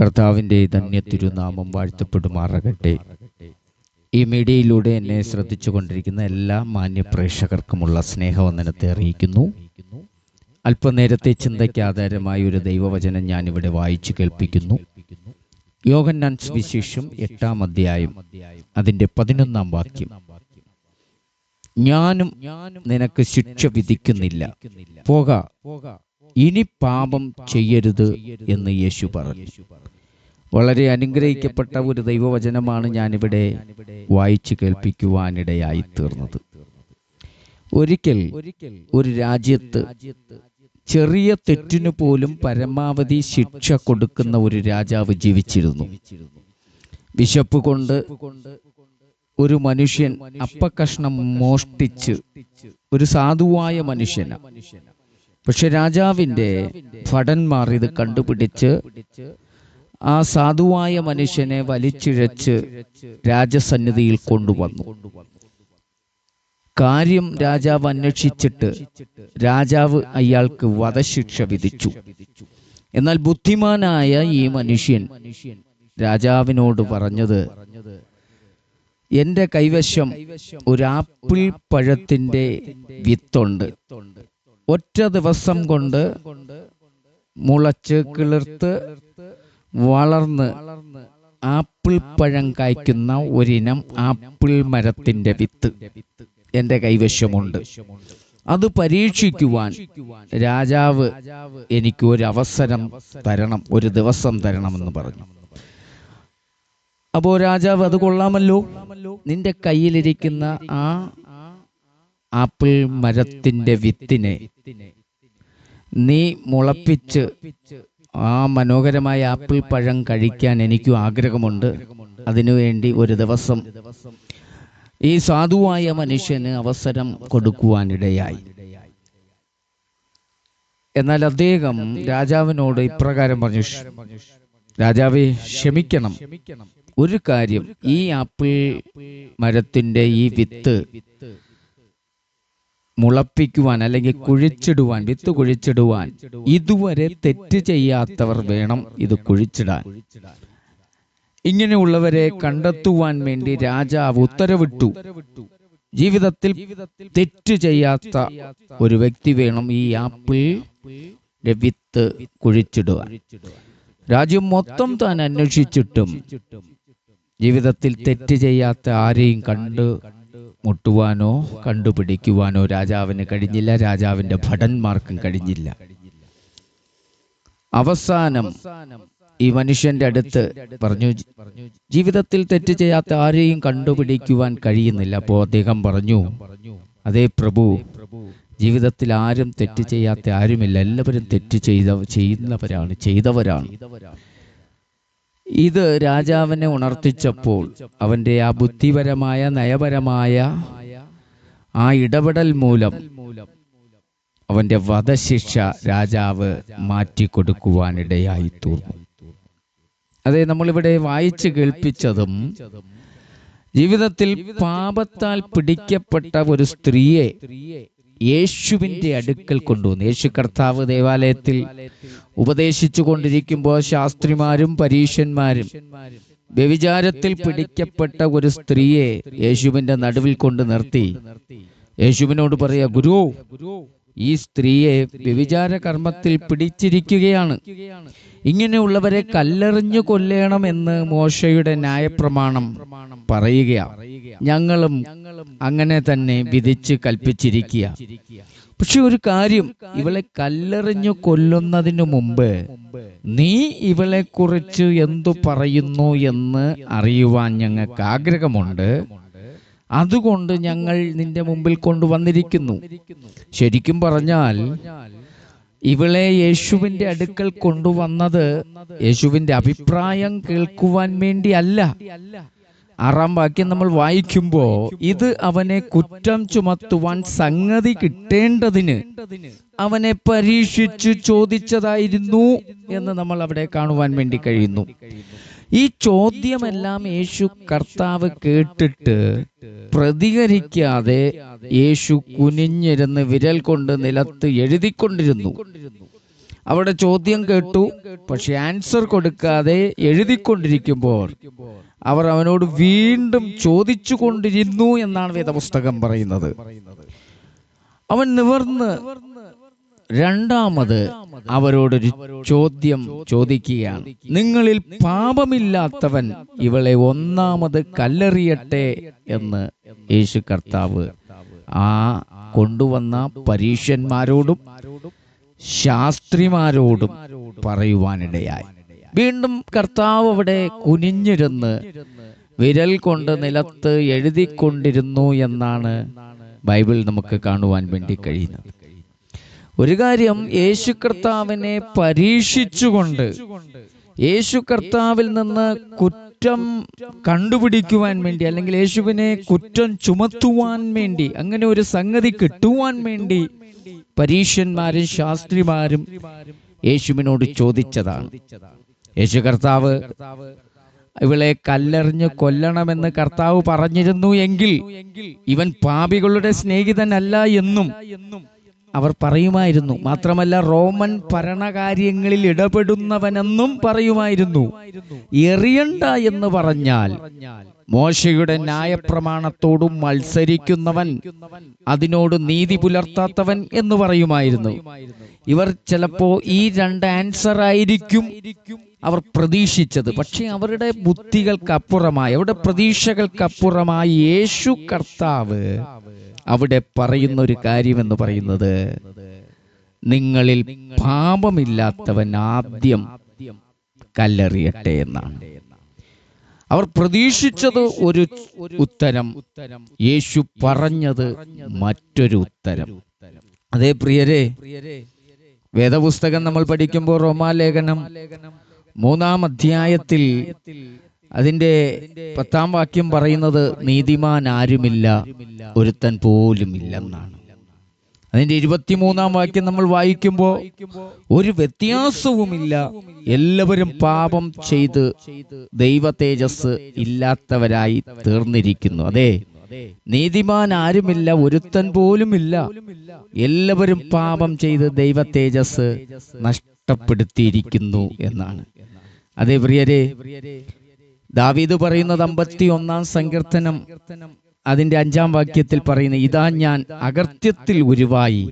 കർത്താവിന്റെ ധന്യ തിരുനാമം വാഴ്ത്തപ്പെടുമാറാകട്ടെ. ഈ മീഡിയയിലൂടെ എന്നെ ശ്രദ്ധിച്ചു കൊണ്ടിരിക്കുന്ന എല്ലാ മാന്യ പ്രേക്ഷകർക്കുമുള്ള സ്നേഹവന്ദനത്തെ അറിയിക്കുന്നു. അല്പനേരത്തെ ചിന്തയ്ക്ക് ആധാരമായ ഒരു ദൈവവചനം ഞാൻ ഇവിടെ വായിച്ചു കേൾപ്പിക്കുന്നു. യോഗന്നാൻ വിശേഷം എട്ടാം അധ്യായം അതിന്റെ പതിനൊന്നാം വാക്യം. ഞാനും നിനക്ക് ശിക്ഷ വിധിക്കുന്നില്ല. പോക ഇനി പാപം ചെയ്യരുത് എന്ന് യേശു പറഞ്ഞു. വളരെ അനുഗ്രഹിക്കപ്പെട്ട ഒരു ദൈവവചനമാണ് ഞാനിവിടെ വായിച്ചു കേൾപ്പിക്കുവാനിടയായി തീർന്നത് ഒരിക്കൽ ഒരു രാജ്യത്ത് ചെറിയ തെറ്റിനു പോലും പരമാവധി ശിക്ഷ കൊടുക്കുന്ന ഒരു രാജാവ് ജീവിച്ചിരുന്നു. വിശപ്പ് കൊണ്ട് ഒരു മനുഷ്യൻ അപ്പക്കഷ്ണം മോഷ്ടിച്ച് ഒരു സാധുവായ മനുഷ്യന. പക്ഷെ രാജാവിന്റെ ഭടന്മാർ ഇത് കണ്ടുപിടിച്ച് ആ സാധുവായ മനുഷ്യനെ വലിച്ചിഴച്ച് രാജസന്നിധിയിൽ കൊണ്ടുവന്നു. കാര്യം രാജാവ് അന്വേഷിച്ചിട്ട് രാജാവ് അയാൾക്ക് വധശിക്ഷ വിധിച്ചു. എന്നാൽ ബുദ്ധിമാനായ ഈ മനുഷ്യൻ രാജാവിനോട് പറഞ്ഞത് എന്റെ കൈവശം ഒരു ആപ്പിൾ പഴത്തിന്റെ വിത്തുണ്ട്. ഒറ്റ ദിവസം കൊണ്ട് മുളച്ച് കിളിർത്ത് വളർന്ന് ആപ്പിൾ പഴം കായ്ക്കുന്ന ഒരിനം ആപ്പിൾ മരത്തിന്റെ വിത്ത് എന്റെ കൈവശമുണ്ട്. അത് പരീക്ഷിക്കുവാൻ രാജാവ് എനിക്ക് ഒരു അവസരം തരണം ഒരു ദിവസം തരണമെന്ന് പറഞ്ഞു. അപ്പോ രാജാവ് അത് കൊള്ളാമല്ലോ. നിന്റെ കയ്യിലിരിക്കുന്ന ആ ആപ്പിൾ മരത്തിന്റെ വിത്തിനെ നീ മുളപ്പിച്ച് ആ മനോഹരമായ ആപ്പിൾ പഴം കഴിക്കാൻ എനിക്കും ആഗ്രഹമുണ്ട്. അതിനുവേണ്ടി ഒരു ദിവസം ഈ സാധുവായ മനുഷ്യന് അവസരം കൊടുക്കുവാനിടയായി. എന്നാൽ അദ്ദേഹം രാജാവിനോട് ഇപ്രകാരം പറഞ്ഞു രാജാവെ ക്ഷമിക്കണം. ഒരു കാര്യം ഈ ആപ്പിൾ മരത്തിന്റെ ഈ വിത്ത് മുളപ്പിക്കുവാൻ അല്ലെങ്കിൽ കുഴിച്ചിടുവാൻ വിത്ത് കുഴിച്ചിടുവാൻ. ഇതുവരെ തെറ്റ് ചെയ്യാത്തവർ വേണം ഇത് കുഴിച്ചിടാൻ. ഇങ്ങനെയുള്ളവരെ കണ്ടെത്തുവാൻ വേണ്ടി രാജാവ് ഉത്തരവിട്ടു. ജീവിതത്തിൽ തെറ്റ് ചെയ്യാത്ത ഒരു വ്യക്തി വേണം ഈ ആപ്പിൾ വിത്ത് കുഴിച്ചിടുവാൻ. രാജ്യം മൊത്തം താൻ അന്വേഷിച്ചിട്ടും ജീവിതത്തിൽ തെറ്റ് ചെയ്യാത്ത ആരെയും കണ്ടു മുട്ടുവാനോ കണ്ടുപിടിക്കുവാനോ രാജാവിന് കഴിഞ്ഞില്ല. രാജാവിന്റെ ഭടന്മാർക്കും കഴിഞ്ഞില്ല. അവസാനം ഈ മനുഷ്യന്റെ അടുത്ത് പറഞ്ഞു ജീവിതത്തിൽ തെറ്റ് ചെയ്യാത്ത ആരെയും കണ്ടുപിടിക്കുവാൻ കഴിയുന്നില്ല. അപ്പോ അദ്ദേഹം പറഞ്ഞു അതേ പ്രഭു ജീവിതത്തിൽ ആരും തെറ്റ് ചെയ്യാത്ത ആരുമില്ല. എല്ലാവരും തെറ്റ് ചെയ്ത ചെയ്യുന്നവരാണ് ചെയ്തവരാണ്. ഇത് രാജാവിനെ ഉണർത്തിച്ചപ്പോൾ അവന്റെ ആ ബുദ്ധിപരമായ നയപരമായ ആ ഇടപെടൽ മൂലം അവന്റെ വധശിക്ഷ രാജാവ് മാറ്റിക്കൊടുക്കുവാനിടയായി തീർന്നു അതെ നമ്മളിവിടെ വായിച്ചു കേൾപ്പിച്ചതും ജീവിതത്തിൽ പാപത്താൽ പിടിക്കപ്പെട്ട ഒരു സ്ത്രീയെ യേശുവിന്റെ അടുക്കൽ കൊണ്ടുവന്നു. യേശു കർത്താവ് ദേവാലയത്തിൽ ഉപദേശിച്ചു കൊണ്ടിരിക്കുമ്പോൾ ശാസ്ത്രിമാരും പരീശന്മാരും വ്യവിചാരത്തിൽ പിടിക്കപ്പെട്ട ഒരു സ്ത്രീയെ യേശുവിന്റെ നടുവിൽ കൊണ്ട് നിർത്തി. യേശുവിനോട് പറയാ ഗുരു ഈ സ്ത്രീയെ വ്യവിചാര കർമ്മത്തിൽ പിടിച്ചിരിക്കുകയാണ്. ഇങ്ങനെയുള്ളവരെ കല്ലെറിഞ്ഞു കൊല്ലേണമെന്ന് മോശയുടെ ന്യായപ്രമാണം പറയുകയാണ് ഞങ്ങളും അങ്ങനെ തന്നെ വിധിച്ച് കൽപ്പിച്ചിരിക്കുക. പക്ഷെ ഒരു കാര്യം ഇവളെ കല്ലെറിഞ്ഞു കൊല്ലുന്നതിനു മുമ്പ് നീ ഇവളെ കുറിച്ച് എന്തു പറയുന്നു എന്ന് അറിയുവാൻ ഞങ്ങൾക്ക് ആഗ്രഹമുണ്ട് അതുകൊണ്ട് ഞങ്ങൾ നിന്റെ മുമ്പിൽ കൊണ്ടുവന്നിരിക്കുന്നു. ശരിക്കും പറഞ്ഞാൽ ഇവളെ യേശുവിന്റെ അടുക്കൽ കൊണ്ടുവന്നത് യേശുവിന്റെ അഭിപ്രായം കേൾക്കുവാൻ വേണ്ടി അല്ല ആറാം വാക്യം നമ്മൾ വായിക്കുമ്പോ ഇത് അവനെ കുറ്റം ചുമത്തുവാൻ സംഗതി കിട്ടേണ്ടതിന് അവനെ പരീക്ഷിച്ചു ചോദിച്ചതായിരുന്നു എന്ന് നമ്മൾ അവിടെ കാണുവാൻ വേണ്ടി കഴിയുന്നു. ഈ ചോദ്യമെല്ലാം യേശു കർത്താവ് കേട്ടിട്ട് പ്രതികരിക്കാതെ യേശു കുനിഞ്ഞിരുന്ന് വിരൽ കൊണ്ട് നിലത്ത് എഴുതിക്കൊണ്ടിരുന്നു. അവിടെ ചോദ്യം കേട്ടു പക്ഷെ ആൻസർ കൊടുക്കാതെ എഴുതിക്കൊണ്ടിരിക്കുമ്പോൾ അവർ അവനോട് വീണ്ടും ചോദിച്ചു കൊണ്ടിരുന്നു എന്നാണ് വേദപുസ്തകം പറയുന്നത്. അവൻ നിവർന്ന് രണ്ടാമത് അവരോടൊരു ചോദ്യം ചോദിക്കുകയാണ്. നിങ്ങളിൽ പാപമില്ലാത്തവൻ ഇവളെ ഒന്നാമത് കല്ലെറിയട്ടെ എന്ന് യേശു കർത്താവ് ആ കൊണ്ടുവന്ന പരീക്ഷന്മാരോടും ശാസ്ത്രിമാരോടും പറയുവാനിടയായി. വീണ്ടും കർത്താവ് അവിടെ കുനിഞ്ഞിരുന്ന് വിരൽ കൊണ്ട് നിലത്ത് എഴുതിക്കൊണ്ടിരുന്നു എന്നാണ് ബൈബിൾ നമുക്ക് കാണുവാൻ വേണ്ടി കഴിയുന്നത്. ഒരു കാര്യം യേശു കർത്താവിനെ പരീക്ഷിച്ചുകൊണ്ട് യേശു കർത്താവിൽ നിന്ന് കുറ്റം കണ്ടുപിടിക്കുവാൻ വേണ്ടി അല്ലെങ്കിൽ യേശുവിനെ കുറ്റം ചുമത്തുവാൻ വേണ്ടി അങ്ങനെ ഒരു സംഗതി കിട്ടുവാൻ വേണ്ടി പരീക്ഷന്മാരും ശാസ്ത്രിമാരും യേശുവിനോട് ചോദിച്ചതാണ്. യേശു കർത്താവ് ഇവളെ കല്ലെറിഞ്ഞ് കൊല്ലണമെന്ന് കർത്താവ് പറഞ്ഞിരുന്നു എങ്കിൽ ഇവൻ പാപികളുടെ സ്നേഹിതനല്ല എന്നും അവർ പറയുമായിരുന്നു മാത്രമല്ല റോമൻ ഭരണകാര്യങ്ങളിൽ ഇടപെടുന്നവനെന്നും പറയുമായിരുന്നു. എറിയണ്ട എന്ന് പറഞ്ഞാൽ മോശയുടെ ന്യായപ്രമാണത്തോടും മത്സരിക്കുന്നവൻ അതിനോട് നീതി പുലർത്താത്തവൻ എന്ന് പറയുമായിരുന്നു. ഇവർ ചിലപ്പോ ഈ രണ്ട് ആൻസർ ആയിരിക്കും അവർ പ്രതീക്ഷിച്ചത്. പക്ഷെ അവരുടെ ബുദ്ധികൾക്കപ്പുറമായി അവരുടെ പ്രതീക്ഷകൾക്കപ്പുറമായി യേശു കർത്താവ് അവിടെ പറയുന്ന ഒരു കാര്യമെന്ന് പറയുന്നത് നിങ്ങളിൽ പാപമില്ലാത്തവൻ ആദ്യം കല്ലെറിയട്ടെ എന്നാണ്. അവർ പ്രതീക്ഷിച്ചത് ഒരു ഉത്തരം. യേശു പറഞ്ഞത് മറ്റൊരു ഉത്തരം. അതേ പ്രിയരെ വേദപുസ്തകം നമ്മൾ പഠിക്കുമ്പോൾ റോമാലേഖനം മൂന്നാം അധ്യായത്തിൽ അതിന്റെ പത്താം വാക്യം പറയുന്നത് നീതിമാൻ ആരുമില്ല ഒരുത്തൻ പോലും ഇല്ലെന്നാണ്. അതിന്റെ ഇരുപത്തിമൂന്നാം വാക്യം നമ്മൾ വായിക്കുമ്പോൾ ഒരു വ്യത്യാസവുമില്ല. എല്ലാവരും പാപം ചെയ്ത് ദൈവ തേജസ് ഇല്ലാത്തവരായി തീർന്നിരിക്കുന്നു. അതെ നീതിമാൻ ആരുമില്ല ഒരുത്തൻ പോലും ഇല്ല. എല്ലാവരും പാപം ചെയ്ത് ദൈവ തേജസ് നഷ്ടപ്പെടുത്തിയിരിക്കുന്നു എന്നാണ്. അതേ പ്രിയരെ ദാവീദ് പറയുന്നത് അമ്പത്തി ഒന്നാം സങ്കീർത്തനം അതിന്റെ അഞ്ചാം വാക്യത്തിൽ പറയുന്ന ഇതാ ഞാൻ അകർത്യത്തിൽ ഉരുവായി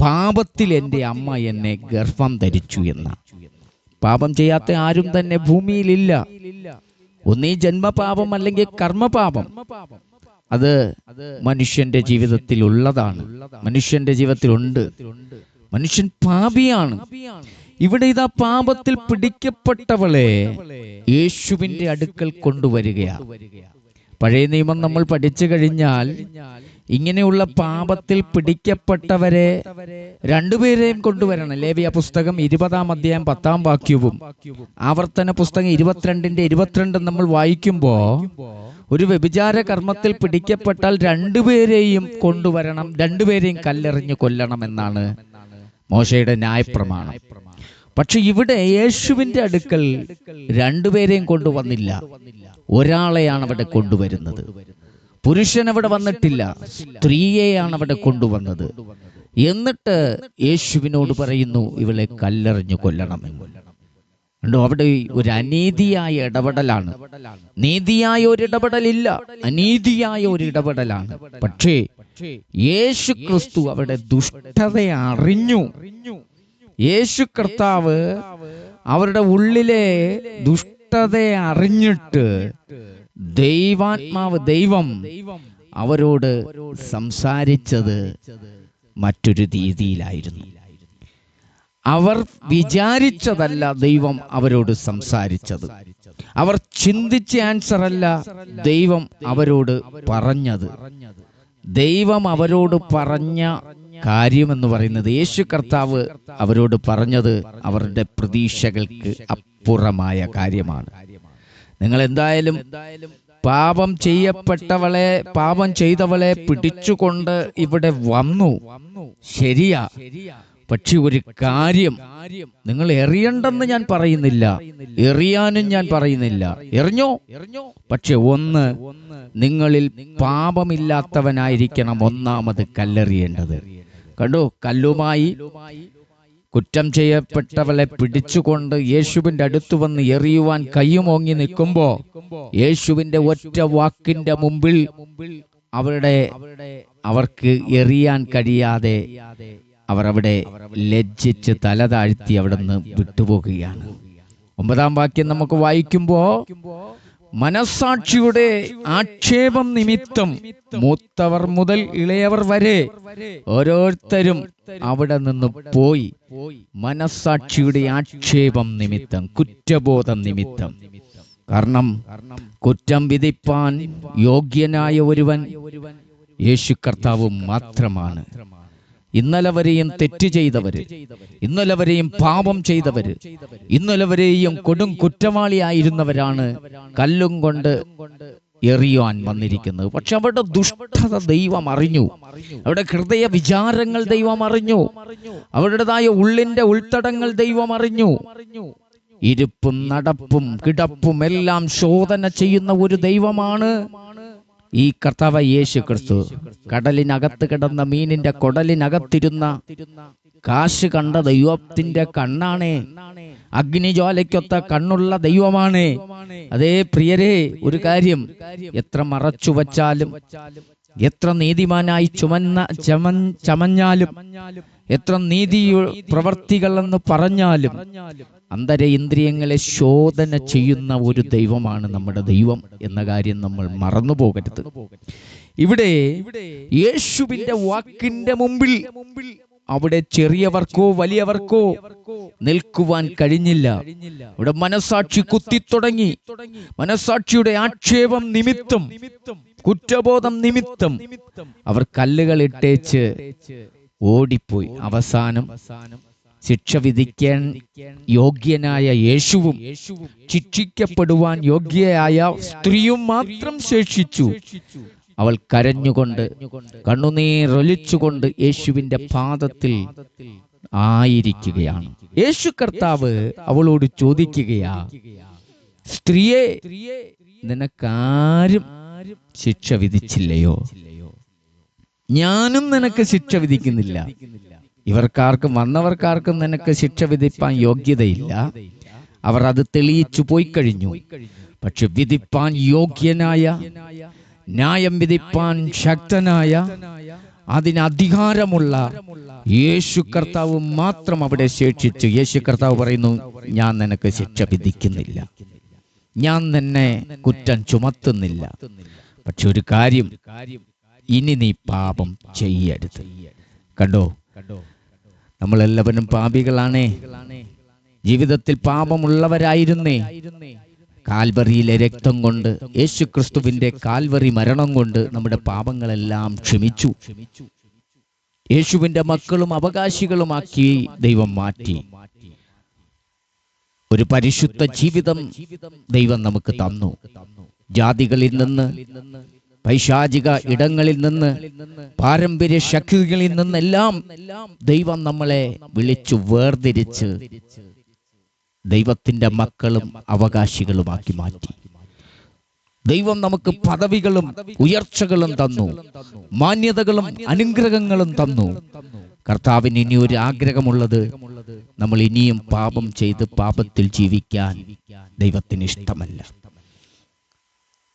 പാപത്തിൽ എന്റെ അമ്മ എന്നെ ഗർഭം ധരിച്ചു എന്ന. പാപം ചെയ്യാത്ത ആരും തന്നെ ഭൂമിയിലില്ല. ഒന്നീ ജന്മപാപം അല്ലെങ്കിൽ കർമ്മപാപം അത് മനുഷ്യന്റെ ജീവിതത്തിൽ ഉള്ളതാണ്. മനുഷ്യന്റെ ജീവിതത്തിൽ ഉണ്ട് മനുഷ്യൻ പാപിയാണ്. ഇവിടെ ഇതാ പാപത്തിൽ പിടിക്കപ്പെട്ടവളെ യേശുവിന്റെ അടുക്കൽ കൊണ്ടുവരികയാണ് പഴയ നിയമം നമ്മൾ പഠിച്ചു കഴിഞ്ഞാൽ ഇങ്ങനെയുള്ള പാപത്തിൽ പിടിക്കപ്പെട്ടവരെ രണ്ടുപേരെയും കൊണ്ടുവരണം. ലേവിയ പുസ്തകം ഇരുപതാം അധ്യായം പത്താം വാക്യവും ആവർത്തന പുസ്തകം ഇരുപത്തിരണ്ടിന്റെ ഇരുപത്തിരണ്ട് നമ്മൾ വായിക്കുമ്പോ ഒരു വ്യഭിചാര കർമ്മത്തിൽ പിടിക്കപ്പെട്ടാൽ രണ്ടുപേരെയും കൊണ്ടുവരണം രണ്ടുപേരെയും കല്ലെറിഞ്ഞു കൊല്ലണം എന്നാണ് മോശയുടെ ന്യായപ്രമാണം. പക്ഷെ ഇവിടെ യേശുവിന്റെ അടുക്കൽ രണ്ടുപേരെയും കൊണ്ടുവന്നില്ല. ഒരാളെയാണ് അവിടെ കൊണ്ടുവരുന്നത്. പുരുഷൻ അവിടെ വന്നിട്ടില്ല. സ്ത്രീയെയാണ് അവിടെ കൊണ്ടുവന്നത്. എന്നിട്ട് യേശുവിനോട് പറയുന്നു ഇവളെ കല്ലെറിഞ്ഞു കൊല്ലണം കണ്ടോ അവിടെ ഒരു അനീതിയായ ഇടപെടലാണ്. നീതിയായ ഒരു ഇടപെടലില്ല അനീതിയായ ഒരു ഇടപെടലാണ്. പക്ഷേ യേശു ക്രിസ്തു അവരുടെ ദുഷ്ടതയെ അറിഞ്ഞു. യേശു കർത്താവ് അവരുടെ ഉള്ളിലെ ദുഷ്ടതയെ അറിഞ്ഞിട്ട് ദൈവാത്മാവ് ദൈവം അവരോട് സംസാരിച്ചത് മറ്റൊരു രീതിയിലായിരുന്നു. അവർ വിചാരിച്ചതല്ല ദൈവം അവരോട് സംസാരിച്ചത്. അവർ ചിന്തിച്ച ആൻസർ അല്ല ദൈവം അവരോട് പറഞ്ഞത്. ദൈവം അവരോട് പറഞ്ഞ കാര്യമെന്ന് പറയുന്നത് യേശു കർത്താവ് അവരോട് പറഞ്ഞത് അവരുടെ പ്രതീക്ഷകൾക്ക് അപ്പുറമായ കാര്യമാണ്. നിങ്ങൾ എന്തായാലും പാപം ചെയ്യപ്പെട്ടവളെ പാപം ചെയ്തവളെ പിടിച്ചുകൊണ്ട് ഇവിടെ വന്നു. ശരിയാ. പക്ഷെ ഒരു കാര്യം നിങ്ങൾ എറിയണ്ടെന്ന് ഞാൻ പറയുന്നില്ല. എറിയാനും ഞാൻ പറയുന്നില്ല. എറിഞ്ഞോ? എറിഞ്ഞോ പക്ഷെ ഒന്ന് നിങ്ങളിൽ പാപമില്ലാത്തവനായിരിക്കണം ഒന്നാമത് കല്ലെറിയേണ്ടത്. കണ്ടോ? കല്ലുമായി കുറ്റം ചെയ്യപ്പെട്ടവളെ പിടിച്ചുകൊണ്ട് യേശുവിന്റെ അടുത്ത് വന്ന് എറിയുവാൻ കൈയുമോങ്ങി നിൽക്കുമ്പോ യേശുവിന്റെ ഒറ്റ വാക്കിന്റെ മുമ്പിൽ അവരുടെ അവർക്ക് എറിയാൻ കഴിയാതെ അവർ അവിടെ ലജ്ജിച്ച് തല താഴ്ത്തി അവിടെ നിന്ന് വിട്ടുപോകുകയാണ്. ഒമ്പതാം വാക്യം നമുക്ക് വായിക്കുമ്പോ മനസാക്ഷിയുടെ ആക്ഷേപം നിമിത്തം മൂത്തവർ മുതൽ ഇളയവർ വരെ ഓരോരുത്തരും അവിടെ നിന്ന് പോയി. മനസാക്ഷിയുടെ ആക്ഷേപം നിമിത്തം കുറ്റബോധം നിമിത്തം. കാരണം കുറ്റം വിധിപ്പാൻ യോഗ്യനായ ഒരുവൻ യേശു കർത്താവ് മാത്രമാണ്. ഇന്നലെ വരെയും തെറ്റ് ചെയ്തവര് ഇന്നലെ വരെയും പാപം ചെയ്തവര് ഇന്നലെ വരെയും കൊടും കുറ്റവാളിയായിരുന്നവരാണ് കല്ലും കൊണ്ട് എറിയുവാൻ വന്നിരിക്കുന്നത്. പക്ഷെ അവരുടെ ദുഷ്ടത ദൈവം അറിഞ്ഞു. അവരുടെ ഹൃദയ വിചാരങ്ങൾ ദൈവം അറിഞ്ഞു. അവരുടേതായ ഉള്ളിന്റെ ഉൾത്തടങ്ങൾ ദൈവം അറിഞ്ഞു. ഇരിപ്പും നടപ്പും കിടപ്പും എല്ലാം ശോധന ചെയ്യുന്ന ഒരു ദൈവമാണ് ഈ കർത്താവ് യേശു ക്രിസ്തു കടലിനകത്ത് കിടന്ന മീനിന്റെ കൊടലിനകത്തിരുന്ന കാശ് കണ്ട ദൈവത്തിന്റെ കണ്ണാണേ. അഗ്നിജ്വാലയ്ക്കൊത്ത കണ്ണുള്ള ദൈവമാണ്. അതേ പ്രിയരേ ഒരു കാര്യം എത്ര മറച്ചു വച്ചാലും എത്ര നീതിമാനായി ചുമന്ന ചമൻ ചമഞ്ഞാലും എത്ര നീതി പ്രവർത്തികളെന്ന് പറഞ്ഞാലും അന്തര ഇന്ദ്രിയങ്ങളെ ശോധന ചെയ്യുന്ന ഒരു ദൈവമാണ് നമ്മുടെ ദൈവം എന്ന കാര്യം നമ്മൾ മറന്നു പോകരുത്. ഇവിടെ യേശുവിന്റെ വാക്കിന്റെ മുമ്പിൽ അവിടെ ചെറിയവർക്കോ വലിയവർക്കോ നിൽക്കുവാൻ കഴിഞ്ഞില്ല. ഇവിടെ മനസാക്ഷി കുത്തി തുടങ്ങി മനസാക്ഷിയുടെ ആക്ഷേപം നിമിത്തം കുറ്റബോധം നിമിത്തം അവർ കല്ലുകൾ ഇട്ടേച്ച് ഓടിപ്പോയി. അവസാനം ശിക്ഷ വിധിക്കാൻ യോഗ്യനായ യേശുവും ശിക്ഷിക്കപ്പെടുവാൻ യോഗ്യയായ സ്ത്രീയും മാത്രം ശേഷിച്ചു. അവൾ കരഞ്ഞുകൊണ്ട് കണ്ണുനീരൊലിച്ചുകൊണ്ട് യേശുവിന്റെ പാദത്തിൽ ആയിരിക്കുകയാണ്. യേശു കർത്താവ് അവളോട് ചോദിക്കുകയാ സ്ത്രീയെ നിനക്കാരും ശിക്ഷ വിധിച്ചില്ലയോ? ഞാനും നിനക്ക് ശിക്ഷ വിധിക്കുന്നില്ല. ഇവർക്കാർക്കും വന്നവർക്കാർക്കും നിനക്ക് ശിക്ഷ വിധിപ്പാൻ യോഗ്യതയില്ല. അവർ അത് തെളിയിച്ചു പോയി കഴിഞ്ഞു. പക്ഷെ വിധിപ്പാൻ യോഗ്യനായ ന്യായം വിധിപ്പാൻ ശക്തനായ അതിനധികാരമുള്ള യേശു കർത്താവ് മാത്രം അവിടെ ശേഷിച്ചു. യേശു കർത്താവ് പറയുന്നു ഞാൻ നിനക്ക് ശിക്ഷ വിധിക്കുന്നില്ല. ഞാൻ നിന്നെ കുറ്റം ചുമത്തുന്നില്ല. പക്ഷെ ഒരു കാര്യം ഇനി നീ പാപം ചെയ്യരുത്. കണ്ടോ? നമ്മളെല്ലാവരും പാപികളാണേ. ജീവിതത്തിൽ പാപമുള്ളവരായിരുന്നേ. കാൽവറിയിലെ രക്തം കൊണ്ട് യേശു ക്രിസ്തുവിന്റെ കാൽവറി മരണം കൊണ്ട് നമ്മുടെ പാപങ്ങളെല്ലാം ക്ഷമിച്ചു. യേശുവിന്റെ മക്കളും അവകാശികളുമാക്കി ദൈവം മാറ്റി. ഒരു പരിശുദ്ധ ജീവിതം ദൈവം നമുക്ക് തന്നു. ജാതികളിൽ നിന്ന് പൈശാചിക ഇടങ്ങളിൽ നിന്ന് പാരമ്പര്യ ശക്തികളിൽ നിന്നെല്ലാം ദൈവം നമ്മളെ വിളിച്ചു വേർതിരിച്ച് ദൈവത്തിന്റെ മക്കളും അവകാശികളുമാക്കി മാറ്റി. ദൈവം നമുക്ക് പദവികളും ഉയർച്ചകളും തന്നു. മാന്യതകളും അനുഗ്രഹങ്ങളും തന്നു. കർത്താവിന് ഇനി ഒരു ആഗ്രഹമുള്ളത് നമ്മൾ ഇനിയും പാപം ചെയ്ത് പാപത്തിൽ ജീവിക്കാൻ ദൈവത്തിന് ഇഷ്ടമല്ല.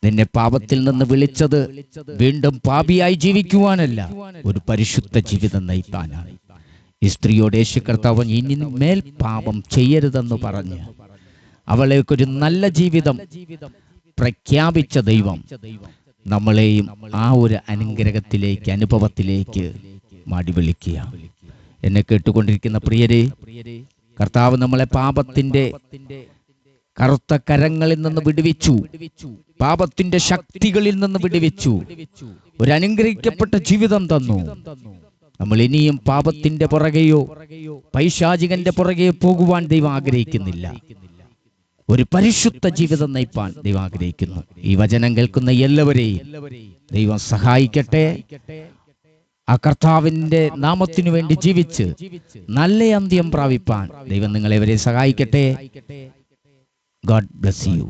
നിന്നെ പാപത്തിൽ നിന്ന് വിളിച്ചത് വീണ്ടും പാപിയായി ജീവിക്കുവാനല്ല ഒരു പരിശുദ്ധ ജീവിതം നയിക്കാനാണ് ഈ സ്ത്രീയോട് യേശു കർത്താവ് ഇനി മേൽ പാപം ചെയ്യരുതെന്ന് പറഞ്ഞ് അവളേക്കൊരു നല്ല ജീവിതം പ്രഖ്യാപിച്ച ദൈവം നമ്മളെയും ആ ഒരു അനുഗ്രഹത്തിലേക്ക് അനുഭവത്തിലേക്ക് മാടി വിളിക്കുക. എന്നെ കേട്ടുകൊണ്ടിരിക്കുന്ന പ്രിയരെ കർത്താവ് നമ്മളെ പാപത്തിന്റെ കറുത്ത കരങ്ങളിൽ നിന്ന് വിടുവിച്ചു. പാപത്തിന്റെ ശക്തികളിൽ നിന്ന് വിടുവിച്ചു. ഒരു അനുഗ്രഹിക്കപ്പെട്ട ജീവിതം തന്നു. നമ്മൾ ഇനിയും പാപത്തിന്റെ പുറകെയോ പൈശാചികന്റെ പുറകെയോ പോകുവാൻ ദൈവം ആഗ്രഹിക്കുന്നില്ല. ഒരു പരിശുദ്ധ ജീവിതം നയിപ്പാൻ ദൈവം ആഗ്രഹിക്കുന്നു. ഈ വചനം കേൾക്കുന്ന എല്ലാവരെയും ദൈവം സഹായിക്കട്ടെ. ആ കർത്താവിന്റെ നാമത്തിനു വേണ്ടി ജീവിച്ച് നല്ല അന്ത്യം പ്രാപിപ്പാൻ ദൈവം നിങ്ങളെവരെ സഹായിക്കട്ടെ. God bless you